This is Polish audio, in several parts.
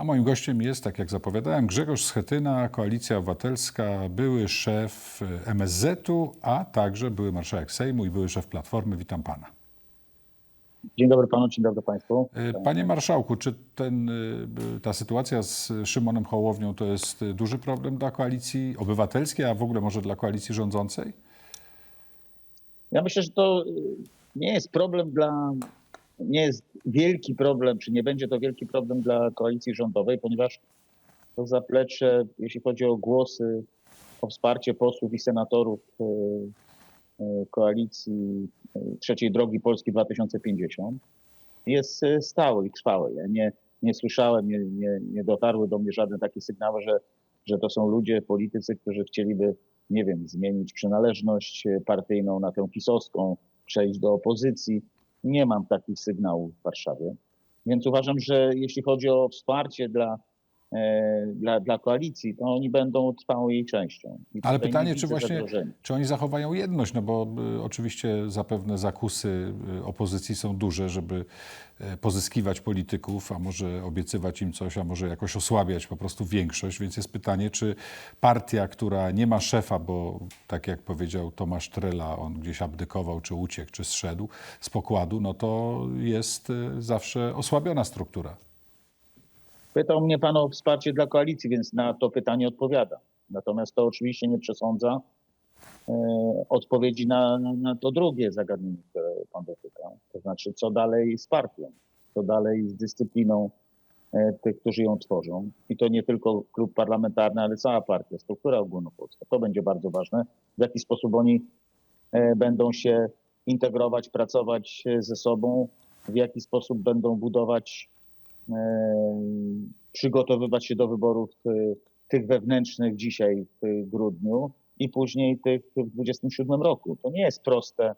A moim gościem jest, tak jak zapowiadałem, Grzegorz Schetyna, Koalicja Obywatelska, były szef MSZ-u, a także były marszałek Sejmu i były szef Platformy. Witam pana. Dzień dobry panu, dzień dobry państwu. E, Panie marszałku, czy ten, y, ta sytuacja z Szymonem Hołownią to jest duży problem dla Koalicji Obywatelskiej, a w ogóle może dla koalicji rządzącej? Ja myślę, że to nie jest problem dla, nie jest wielki problem, czy nie będzie to wielki problem dla koalicji rządowej, ponieważ to zaplecze, jeśli chodzi o głosy, o wsparcie posłów i senatorów y, y, koalicji y, Trzeciej Drogi Polski 2050 jest stały i trwały. Ja nie, nie słyszałem, nie, nie, nie dotarły do mnie żadne takie sygnały, że, że to są ludzie, politycy, którzy chcieliby, nie wiem, zmienić przynależność partyjną na tę pisowską, przejść do opozycji. Nie mam takich sygnałów w Warszawie. Więc uważam, że jeśli chodzi o wsparcie dla, dla, dla koalicji, to oni będą trwałą jej częścią. I Ale pytanie, nie czy właśnie, zagrożenia. czy oni zachowają jedność, no bo y, oczywiście zapewne zakusy y, opozycji są duże, żeby y, pozyskiwać polityków, a może obiecywać im coś, a może jakoś osłabiać po prostu większość, więc jest pytanie, czy partia, która nie ma szefa, bo tak jak powiedział Tomasz Trela, on gdzieś abdykował, czy uciekł, czy zszedł z pokładu, no to jest y, zawsze osłabiona struktura. Pytał mnie pan o wsparcie dla koalicji, więc na to pytanie odpowiadam. Natomiast to oczywiście nie przesądza e, odpowiedzi na, na, to drugie zagadnienie, które pan dotyka. To znaczy, co dalej z partią, co dalej z dyscypliną e, tych, którzy ją tworzą. I to nie tylko klub parlamentarny, ale cała partia, struktura ogólnopolska. To będzie bardzo ważne, w jaki sposób oni e, będą się integrować, pracować e, ze sobą, w jaki sposób będą budować przygotowywać się do wyborów e, tych wewnętrznych dzisiaj w grudniu i później tych w 2027 roku. To nie jest proste,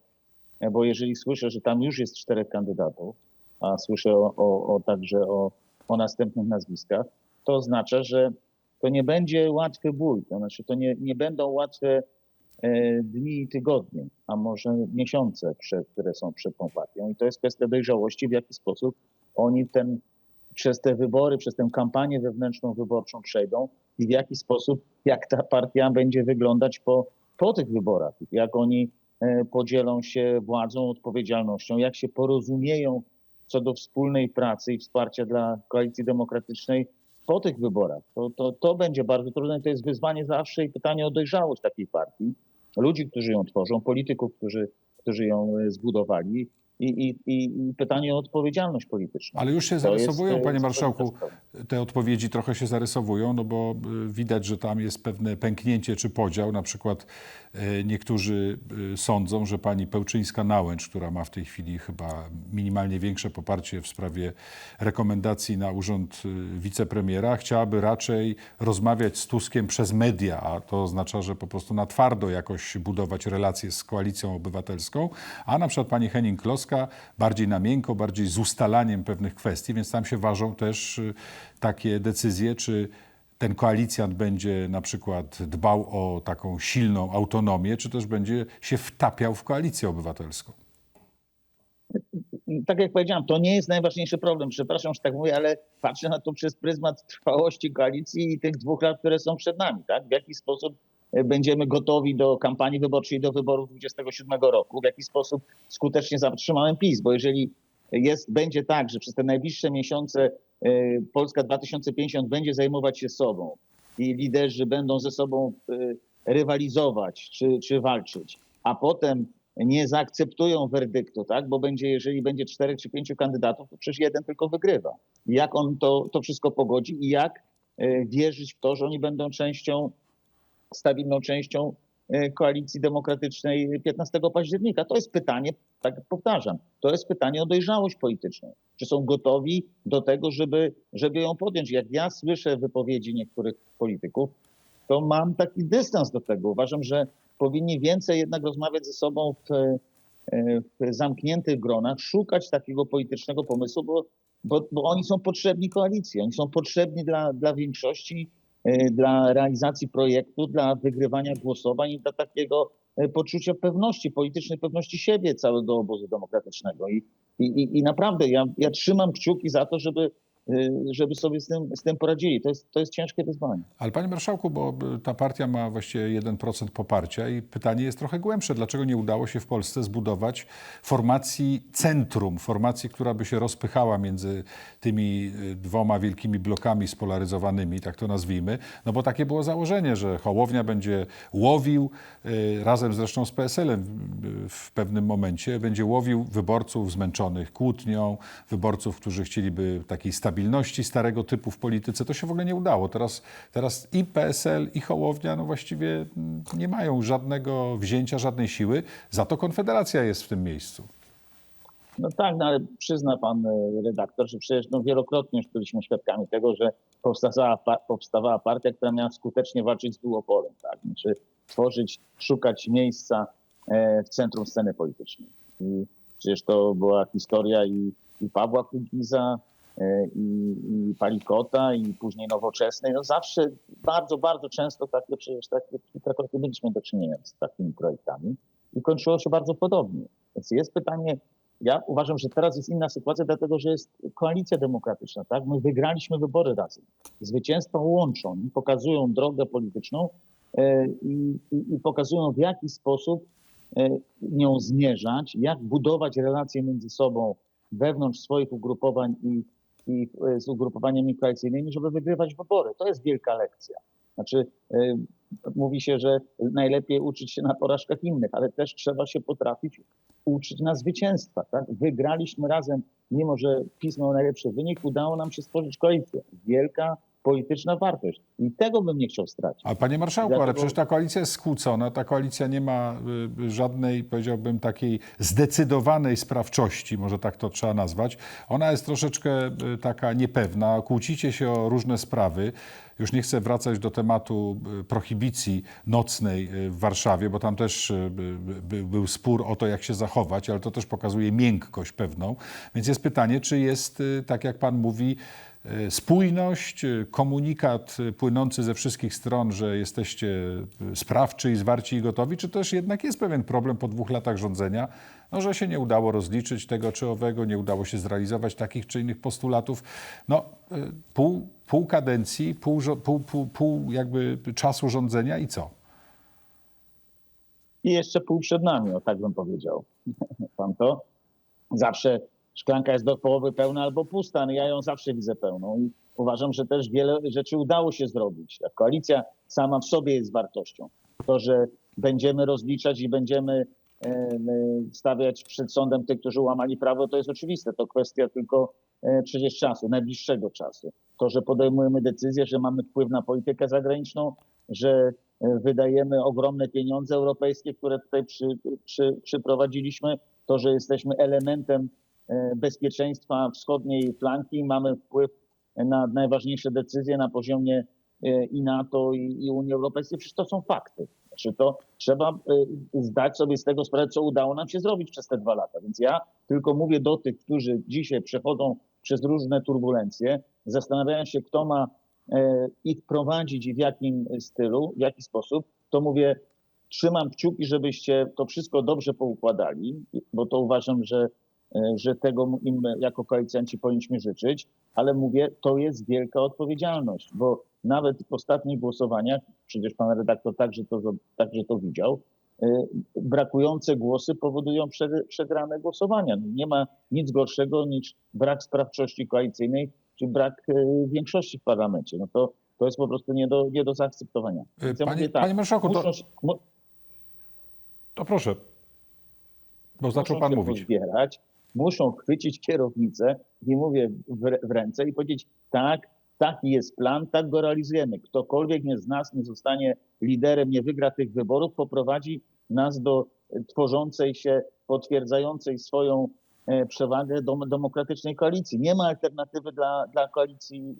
e, bo jeżeli słyszę, że tam już jest czterech kandydatów, a słyszę o, o, o także o, o następnych nazwiskach, to oznacza, że to nie będzie łatwy bój, to znaczy to nie, nie będą łatwe e, dni i tygodnie, a może miesiące, które są przed tą partią. I to jest kwestia dojrzałości, w jaki sposób oni ten, przez te wybory, przez tę kampanię wewnętrzną wyborczą przejdą i w jaki sposób, jak ta partia będzie wyglądać po, po tych wyborach, jak oni e, podzielą się władzą, odpowiedzialnością, jak się porozumieją co do wspólnej pracy i wsparcia dla koalicji demokratycznej po tych wyborach. To, to, to będzie bardzo trudne. To jest wyzwanie zawsze i pytanie o dojrzałość takiej partii, ludzi, którzy ją tworzą, polityków, którzy, którzy ją e, zbudowali i, i, i pytanie o odpowiedzialność polityczną. Ale już się jest, zarysowują, e, panie zupełnie marszałku, te odpowiedzi trochę się zarysowują, no bo y, widać, że tam jest pewne pęknięcie czy podział. Na przykład y, niektórzy sądzą, że pani Pełczyńska-Nałęcz, która ma w tej chwili chyba minimalnie większe poparcie w sprawie rekomendacji na urząd wicepremiera, chciałaby raczej rozmawiać z Tuskiem przez media, a to oznacza, że po prostu na twardo jakoś budować relacje z koalicją obywatelską, a na przykład pani Henning-Kloska bardziej na miękko, bardziej z ustalaniem pewnych kwestii, więc tam się ważą też y, takie decyzje, czy ten koalicjant będzie na przykład dbał o taką silną autonomię, czy też będzie się wtapiał w koalicję obywatelską. tak jak powiedziałem, to nie jest najważniejszy problem. Przepraszam, że tak mówię, ale patrzę na to przez pryzmat trwałości koalicji i tych dwóch lat, które są przed nami. Tak? W jaki sposób będziemy gotowi do kampanii wyborczej, do wyborów 27 roku, w jaki sposób skutecznie zatrzymamy PiS, bo jeżeli jest, będzie tak, że przez te najbliższe miesiące e, Polska 2050 będzie zajmować się sobą i liderzy będą ze sobą e, rywalizować czy, czy walczyć, a potem nie zaakceptują werdyktu, tak? Bo będzie, jeżeli będzie czterech czy pięciu kandydatów, to przecież jeden tylko wygrywa. Jak on to, to wszystko pogodzi i jak e, wierzyć w to, że oni będą częścią, stabilną częścią e, koalicji demokratycznej 15 października? To jest pytanie, tak powtarzam, to jest pytanie o dojrzałość polityczną. Czy są gotowi do tego, żeby, żeby ją podjąć? Jak ja słyszę wypowiedzi niektórych polityków, to mam taki dystans do tego. Uważam, że powinni więcej jednak rozmawiać ze sobą w, e, w zamkniętych gronach, szukać takiego politycznego pomysłu, bo, bo, bo oni są potrzebni koalicji, oni są potrzebni dla, dla większości, dla realizacji projektu, dla wygrywania głosowań i dla takiego e, poczucia pewności, politycznej pewności siebie całego obozu demokratycznego. I, i, i- naprawdę ja, ja trzymam kciuki za to, żeby y, żeby sobie z tym, z tym poradzili. To jest, to jest ciężkie wyzwanie. Ale panie marszałku, bo y, ta partia ma właściwie 1% poparcia i pytanie jest trochę głębsze. Dlaczego nie udało się w Polsce zbudować formacji centrum, formacji, która by się rozpychała między tymi y, dwoma wielkimi blokami spolaryzowanymi, tak to nazwijmy? No bo takie było założenie, że Hołownia będzie łowił, y, razem zresztą z PSL-em w pewnym momencie, będzie łowił wyborców zmęczonych kłótnią, wyborców, którzy chcieliby takiej stabilności starego typu w polityce. To się w ogóle nie udało. Teraz, teraz i PSL, i Hołownia no właściwie nie mają żadnego wzięcia, żadnej siły. Za to Konfederacja jest w tym miejscu. No tak, no ale przyzna pan e, redaktor, że przecież no, wielokrotnie już byliśmy świadkami tego, że powstawała, powstawała partia, która miała skutecznie walczyć z duopolem. Tak? Znaczy tworzyć, szukać miejsca e, w centrum sceny politycznej. I przecież to była historia i, i Pawła Kukiza, i, i Palikota, i później Nowoczesnej. No zawsze, bardzo, bardzo często takie, przecież takie, kilkakrotnie mieliśmy do czynienia z takimi projektami i kończyło się bardzo podobnie. Więc jest pytanie, ja uważam, że teraz jest inna sytuacja, dlatego że jest koalicja demokratyczna, tak? My wygraliśmy wybory razem. Zwycięstwa łączą i pokazują drogę polityczną e, i, i, i pokazują w jaki sposób e, nią zmierzać, jak budować relacje między sobą wewnątrz swoich ugrupowań i, i e, z ugrupowaniami koalicyjnymi, żeby wygrywać wybory. To jest wielka lekcja. Znaczy, e, mówi się, że najlepiej uczyć się na porażkach innych, ale też trzeba się potrafić uczyć na zwycięstwa. Tak? Wygraliśmy razem, mimo że PiS miał najlepszy wynik, udało nam się stworzyć koalicję. Wielka polityczna wartość. I tego bym nie chciał stracić. A panie marszałku, ale Dlatego- przecież ta koalicja jest skłócona, ta koalicja nie ma y, żadnej, powiedziałbym, takiej zdecydowanej sprawczości, może tak to trzeba nazwać. Ona jest troszeczkę y, taka niepewna, kłócicie się o różne sprawy. Już nie chcę wracać do tematu y, prohibicji nocnej w Warszawie, bo tam też by- by- był spór o to, jak się zachować, ale to też pokazuje miękkość pewną. Więc jest pytanie, czy jest, tak jak pan mówi, spójność, e, komunikat e, płynący ze wszystkich stron, że jesteście e, sprawczy i zwarci i gotowi, czy też jednak jest pewien problem po dwóch latach rządzenia, no, że się nie udało rozliczyć tego czy owego, nie udało się zrealizować takich czy innych postulatów. No, e, pół, pół kadencji, pół, pół, pół, pół jakby czasu rządzenia i co? I jeszcze pół przed nami, o tak bym powiedział. Pan to? Zawsze szklanka jest do połowy pełna albo pusta, no ja ją zawsze widzę pełną i uważam, że też wiele rzeczy udało się zrobić. Ta koalicja sama w sobie jest wartością. To, że będziemy rozliczać i będziemy e, e, stawiać przed sądem tych, którzy łamali prawo, to jest oczywiste. To kwestia tylko e, przecież czasu, najbliższego czasu. To, że podejmujemy decyzję, że mamy wpływ na politykę zagraniczną, że e, wydajemy ogromne pieniądze europejskie, które tutaj przy, przy, przyprowadziliśmy, to, że jesteśmy elementem e, bezpieczeństwa wschodniej flanki, mamy wpływ na najważniejsze decyzje na poziomie e, i NATO, i, Unii Europejskiej, przecież to są fakty. Znaczy to trzeba e, zdać sobie z tego sprawę, co udało nam się zrobić przez te dwa lata. Więc ja tylko mówię do tych, którzy dzisiaj przechodzą przez różne turbulencje, zastanawiają się, kto ma e, ich prowadzić i w jakim stylu, w jaki sposób, to mówię, trzymam kciuki, żebyście to wszystko dobrze poukładali, bo to uważam, że, e, że tego im jako koalicjanci powinniśmy życzyć, ale mówię, to jest wielka odpowiedzialność, bo nawet w ostatnich głosowaniach, przecież pan redaktor także to, także to widział, e, brakujące głosy powodują prze- przegrane głosowania. No Nie ma nic gorszego niż brak sprawczości koalicyjnej czy brak e, większości w parlamencie. No to, to jest po prostu nie do, nie do zaakceptowania. E, ja panie- mówię tak, panie marszałku, to- muszą mu- To proszę, bo zaczął pan mówić. pozbierać, muszą chwycić kierownicę i mówię w, w ręce i powiedzieć tak, taki jest plan, tak go realizujemy. Ktokolwiek nie z nas nie zostanie liderem, nie wygra tych wyborów, poprowadzi nas do tworzącej się, potwierdzającej swoją przewagę dom, demokratycznej koalicji. Nie ma alternatywy dla, dla koalicji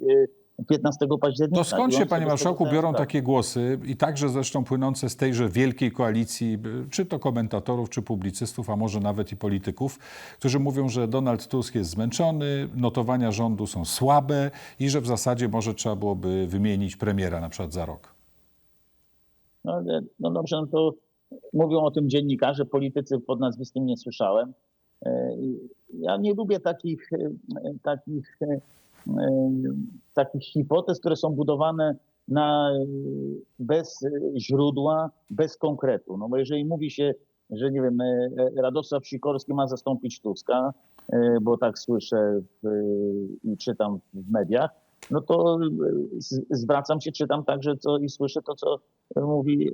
e, 15 października. To skąd się, panie marszałku, biorą sprawę. takie głosy i także zresztą płynące z tejże wielkiej koalicji, by- czy to komentatorów, czy publicystów, a może nawet i polityków, którzy mówią, że Donald Tusk jest zmęczony, notowania rządu są słabe i że w zasadzie może trzeba byłoby wymienić premiera na przykład za rok. No, no dobrze, no to mówią o tym dziennikarze, politycy pod nazwiskiem nie słyszałem. Ja nie lubię takich, takich takich hipotez, które są budowane na, bez źródła, bez konkretu. No bo jeżeli mówi się, że nie wiem, Radosław Sikorski ma zastąpić Tuska, bo tak słyszę i czytam w mediach, no to zwracam się, czytam także co, i słyszę to, co mówi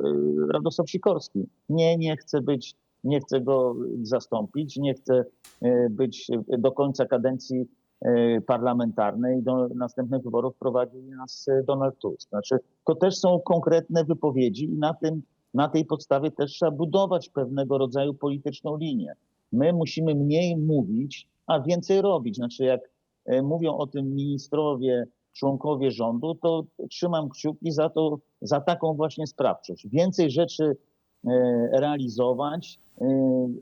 Radosław Sikorski. Nie, nie chcę być, nie chcę go zastąpić, nie chcę e, być do końca kadencji e, parlamentarnej, do następnych wyborów prowadzi nas e, Donald Tusk. Znaczy, to też są konkretne wypowiedzi i na tym, na tej podstawie też trzeba budować pewnego rodzaju polityczną linię. My musimy mniej mówić, a więcej robić. Znaczy, jak mówią o tym ministrowie, członkowie rządu, to trzymam kciuki za to, za taką właśnie sprawczość. Więcej rzeczy realizować, e,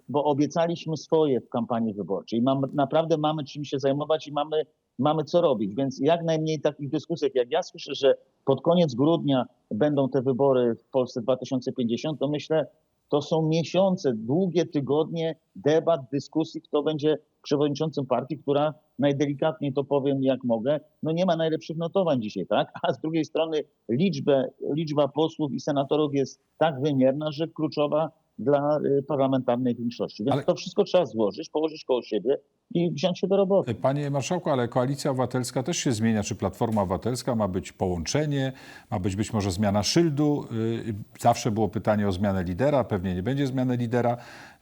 bo obiecaliśmy swoje w kampanii wyborczej. Mam, naprawdę mamy czym się zajmować i mamy, mamy co robić. Więc jak najmniej takich dyskusji, jak ja słyszę, że pod koniec grudnia będą te wybory w Polsce 2050, to myślę, to są miesiące, długie tygodnie debat, dyskusji, kto będzie przewodniczącym partii, która najdelikatniej to powiem jak mogę, no nie ma najlepszych notowań dzisiaj, tak? A z drugiej strony liczbę, liczba posłów i senatorów jest tak wymierna, że kluczowa dla y, parlamentarnej większości. Więc Ale- to wszystko trzeba złożyć, położyć koło siebie i wziąć się do roboty. Panie marszałku, ale koalicja obywatelska też się zmienia. Czy Platforma Obywatelska ma być połączenie, ma być być może zmiana szyldu? Yy, Zawsze było pytanie o zmianę lidera, pewnie nie będzie zmiany lidera.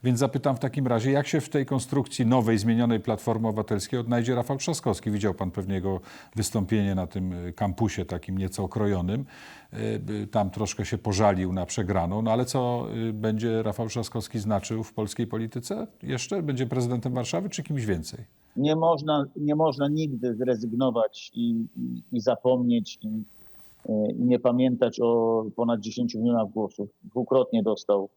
Więc zapytam w takim razie, jak się w tej konstrukcji nowej, zmienionej Platformy Obywatelskiej odnajdzie Rafał Trzaskowski? Widział pan pewnie jego wystąpienie na tym y, kampusie takim nieco okrojonym. Yy, y, Tam troszkę się pożalił na przegraną. No ale co y, będzie Rafał Trzaskowski znaczył w polskiej polityce? Jeszcze będzie prezydentem Warszawy czy kimś więcej? nie można, nie można nigdy zrezygnować i, i, i zapomnieć i, i nie pamiętać o ponad 10 milionach głosów. Dwukrotnie dostał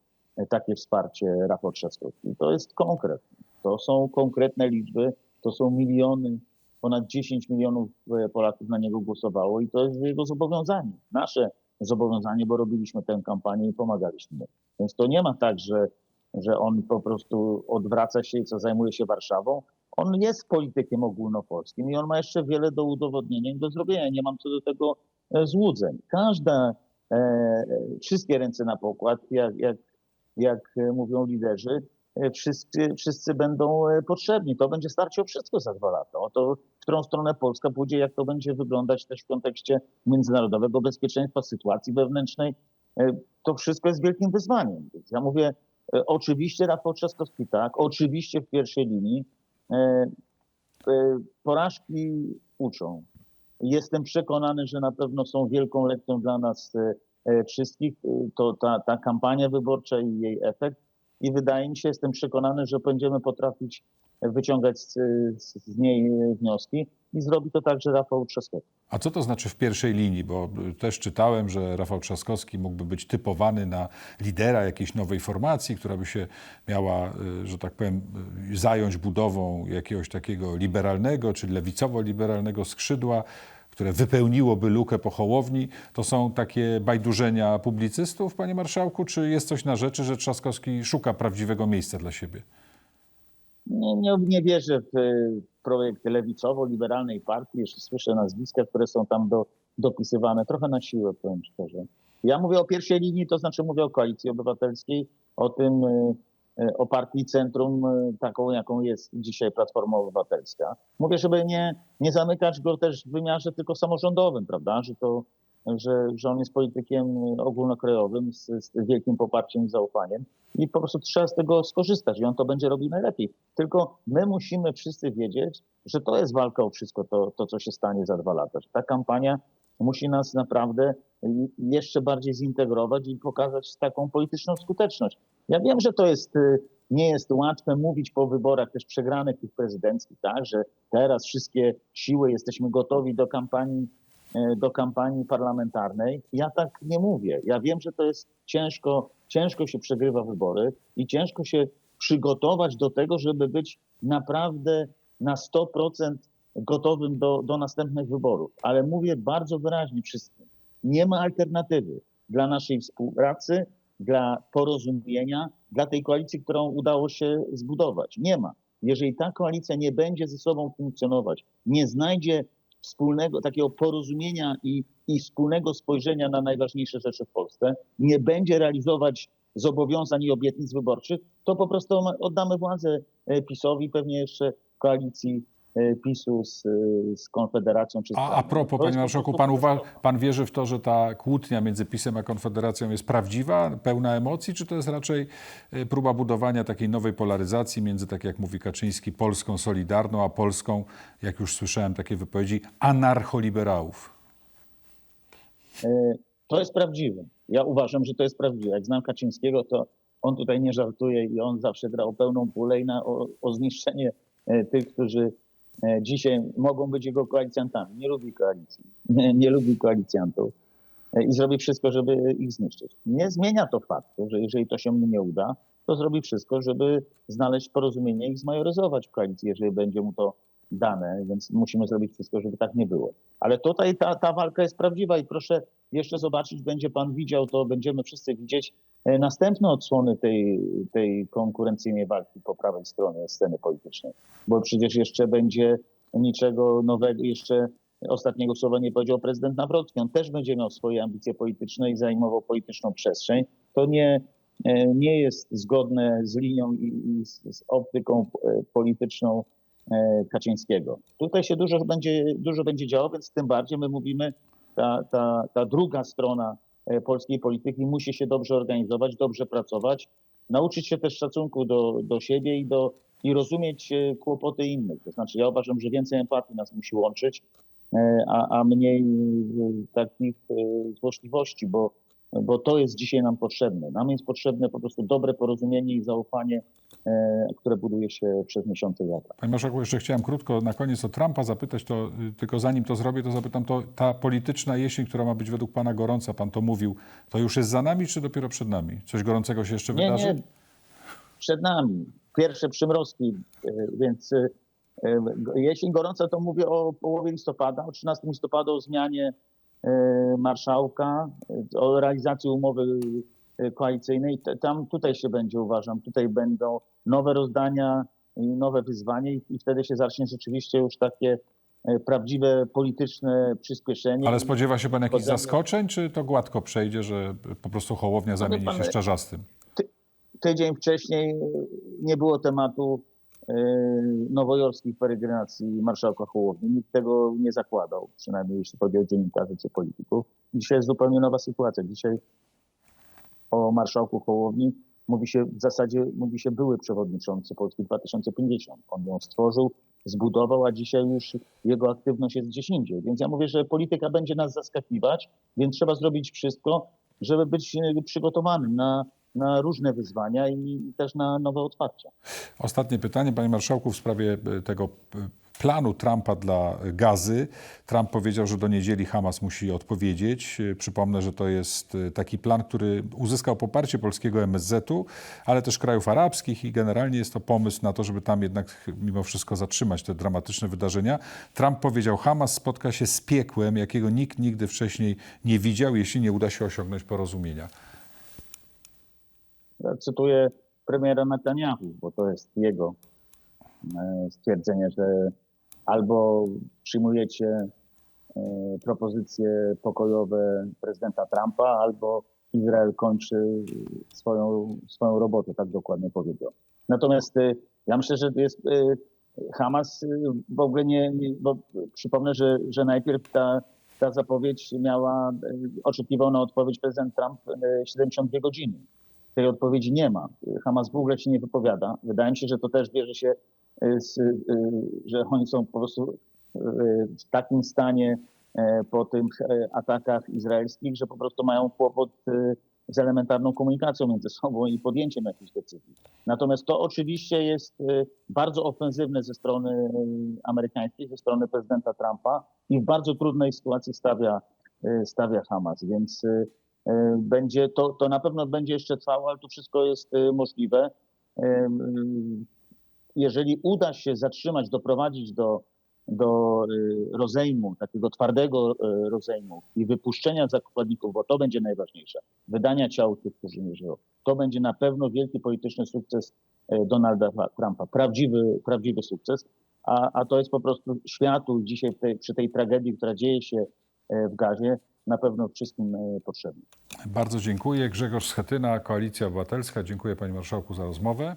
takie wsparcie Rafał Trzaskowski. To jest konkret. To są konkretne liczby, to są miliony, ponad 10 milionów e, Polaków na niego głosowało i to jest jego zobowiązanie. Nasze zobowiązanie, bo robiliśmy tę kampanię i pomagaliśmy. Więc to nie ma tak, że, że on po prostu odwraca się i co zajmuje się Warszawą. On jest politykiem ogólnopolskim i on ma jeszcze wiele do udowodnienia i do zrobienia. Nie mam co do tego e, złudzeń. Każda, e, e, wszystkie ręce na pokład, jak, jak, jak e, mówią liderzy, e, wszyscy, wszyscy będą e, potrzebni. To będzie starcie o wszystko za dwa lata. O to, w którą stronę Polska pójdzie, jak to będzie wyglądać też w kontekście międzynarodowego bezpieczeństwa, sytuacji wewnętrznej. To wszystko jest wielkim wyzwaniem. Więc ja mówię, oczywiście Rafał Trzaskowski tak, oczywiście w pierwszej linii, Porażki uczą. Jestem przekonany, że na pewno są wielką lekcją dla nas wszystkich. E, To ta, ta kampania wyborcza i jej efekt. I wydaje mi się, jestem przekonany, że będziemy potrafić wyciągać z, z, z niej wnioski i zrobi to także Rafał Trzaskowski. A co to znaczy w pierwszej linii? Bo też czytałem, że Rafał Trzaskowski mógłby być typowany na lidera jakiejś nowej formacji, która by się miała, y, że tak powiem, zająć budową jakiegoś takiego liberalnego czy lewicowo-liberalnego skrzydła, które wypełniłoby lukę po Hołowni. To są takie bajdurzenia publicystów, panie marszałku, czy jest coś na rzeczy, że Trzaskowski szuka prawdziwego miejsca dla siebie? Nie, nie, nie wierzę w e, projekt lewicowo-liberalnej partii. Jeszcze słyszę nazwiska, które są tam do, dopisywane trochę na siłę, powiem szczerze. Ja mówię o pierwszej linii, to znaczy mówię o koalicji obywatelskiej, o tym, e, o partii centrum, e, taką jaką jest dzisiaj Platforma Obywatelska. Mówię, żeby nie, nie zamykać go też w wymiarze tylko samorządowym, prawda, że to, że, że on jest politykiem e, ogólnokrajowym z, z wielkim poparciem i zaufaniem i po prostu trzeba z tego skorzystać i on to będzie robił najlepiej. Tylko my musimy wszyscy wiedzieć, że to jest walka o wszystko to, to co się stanie za dwa lata. Że ta kampania musi nas naprawdę jeszcze bardziej zintegrować i pokazać taką polityczną skuteczność. Ja wiem, że to jest, y, nie jest łatwe mówić po wyborach też przegranych tych prezydenckich, tak, że teraz wszystkie siły jesteśmy gotowi do kampanii, e, do kampanii parlamentarnej. Ja tak nie mówię. Ja wiem, że to jest ciężko, ciężko się przegrywa wybory i ciężko się przygotować do tego, żeby być naprawdę na 100% gotowym do, do następnych wyborów. Ale mówię bardzo wyraźnie wszystkim, nie ma alternatywy dla naszej współpracy, dla porozumienia, dla tej koalicji, którą udało się zbudować. Nie ma. Jeżeli ta koalicja nie będzie ze sobą funkcjonować, nie znajdzie wspólnego takiego porozumienia i, i wspólnego spojrzenia na najważniejsze rzeczy w Polsce, nie będzie realizować zobowiązań i obietnic wyborczych, to po prostu oddamy władzę e, PiSowi, pewnie jeszcze koalicji PiSu z, e, z Konfederacją. Czy z A, a propos, panie marszałku, pan, uwa- pan wierzy w to, że ta kłótnia między PiSem a Konfederacją jest prawdziwa, pełna emocji, czy to jest raczej e, próba budowania takiej nowej polaryzacji między, tak jak mówi Kaczyński, Polską Solidarną, a Polską, jak już słyszałem takie wypowiedzi, anarcholiberałów? E, To jest prawdziwe. Ja uważam, że to jest prawdziwe. Jak znam Kaczyńskiego, to on tutaj nie żartuje i on zawsze grał pełną pulę i na, o, o zniszczenie e, tych, którzy e, dzisiaj mogą być jego koalicjantami. Nie lubi koalicji, nie, nie lubi koalicjantów e, i zrobi wszystko, żeby ich zniszczyć. Nie zmienia to faktu, że jeżeli to się mu nie uda, to zrobi wszystko, żeby znaleźć porozumienie i zmajoryzować koalicję, jeżeli będzie mu to dane, więc musimy zrobić wszystko, żeby tak nie było. Ale tutaj ta, ta walka jest prawdziwa i proszę jeszcze zobaczyć, będzie pan widział, to będziemy wszyscy widzieć e, następne odsłony tej, tej konkurencyjnej walki po prawej stronie sceny politycznej. Bo przecież jeszcze będzie niczego nowego, jeszcze ostatniego słowa nie powiedział prezydent Nawrocki. On też będzie miał swoje ambicje polityczne i zajmował polityczną przestrzeń. To nie, e, nie jest zgodne z linią i, i z, z optyką e, polityczną Kaczyńskiego. Tutaj się dużo będzie, dużo będzie działo, więc tym bardziej my mówimy, ta, ta, ta druga strona e, polskiej polityki musi się dobrze organizować, dobrze pracować, nauczyć się też szacunku do, do siebie i, do, i rozumieć e, kłopoty innych. To znaczy, ja uważam, że więcej empatii nas musi łączyć, e, a, a mniej e, takich e, złośliwości, bo, bo to jest dzisiaj nam potrzebne. Nam jest potrzebne po prostu dobre porozumienie i zaufanie, e, które buduje się przez miesiące i lata. Panie marszałku, jeszcze chciałem krótko na koniec o Trumpa zapytać, to y, tylko zanim to zrobię, to zapytam, to ta polityczna jesień, która ma być według pana gorąca, pan to mówił, to już jest za nami, czy dopiero przed nami? Coś gorącego się jeszcze Nie, wydarzy? nie. Przed nami. Pierwsze przymrozki, e, więc e, e, jeśli gorąco, to mówię o połowie listopada, o 13 listopada o zmianie e, marszałka, e, o realizacji umowy e, koalicyjnej. Te- Tam tutaj się będzie, uważam, tutaj będą nowe rozdania i nowe wyzwania i, i wtedy się zacznie rzeczywiście już takie e, prawdziwe polityczne przyspieszenie. Ale spodziewa się pan jakichś zaskoczeń, czy to gładko przejdzie, że po prostu Hołownia zamieni pan, się z Czarzastym? tydzień wcześniej nie było tematu nowojorskich peregrinacji marszałka Hołowni. Nikt tego nie zakładał, przynajmniej jeśli chodzi o dziennikarzy czy polityków. Dzisiaj jest zupełnie nowa sytuacja. Dzisiaj o marszałku Hołowni mówi się w zasadzie, mówi się były przewodniczący Polski 2050. On ją stworzył, zbudował, a dzisiaj już jego aktywność jest gdzieś indziej. Więc ja mówię, że polityka będzie nas zaskakiwać, więc trzeba zrobić wszystko, żeby być e, przygotowanym na, na różne wyzwania i też na nowe otwarcia. Ostatnie pytanie, panie marszałku, w sprawie e, tego e, planu Trumpa dla gazy. Trump powiedział, że do niedzieli Hamas musi odpowiedzieć. Przypomnę, że to jest e, taki plan, który uzyskał poparcie polskiego MSZ-u, ale też krajów arabskich i generalnie jest to pomysł na to, żeby tam jednak mimo wszystko zatrzymać te dramatyczne wydarzenia. Trump powiedział, Hamas spotka się z piekłem, jakiego nikt nigdy wcześniej nie widział, jeśli nie uda się osiągnąć porozumienia. Ja cytuję premiera Netanyahu, bo to jest jego e, stwierdzenie, że albo przyjmujecie e, propozycje pokojowe prezydenta Trumpa, albo Izrael kończy swoją, swoją robotę, tak dokładnie powiedział. Natomiast e, ja myślę, że jest e, Hamas w ogóle nie, bo przypomnę, że, że najpierw ta, ta zapowiedź miała, oczekiwał na odpowiedź prezydent Trump e, 72 godziny tej odpowiedzi nie ma. Hamas w ogóle się nie wypowiada. Wydaje mi się, że to też bierze się, że oni są po prostu y, w takim stanie e, po tych atakach izraelskich, że po prostu mają kłopot y, z elementarną komunikacją między sobą i podjęciem jakichś decyzji. Natomiast to oczywiście jest y, bardzo ofensywne ze strony y, amerykańskiej, ze strony prezydenta Trumpa i w bardzo trudnej sytuacji stawia, y, stawia Hamas. Więc y, Będzie to, to na pewno będzie jeszcze trwało, ale to wszystko jest możliwe. Jeżeli uda się zatrzymać, doprowadzić do, do e, rozejmu, takiego twardego e, rozejmu i wypuszczenia zakładników, bo to będzie najważniejsze, wydania ciał tych, którzy nie żyją, to będzie na pewno wielki polityczny sukces e, Donalda Trumpa, prawdziwy, prawdziwy sukces. a, a to jest po prostu światu dzisiaj tej, przy tej tragedii, która dzieje się w gazie, na pewno wszystkim potrzebne. Bardzo dziękuję. Grzegorz Schetyna, Koalicja Obywatelska. Dziękuję panie marszałku za rozmowę.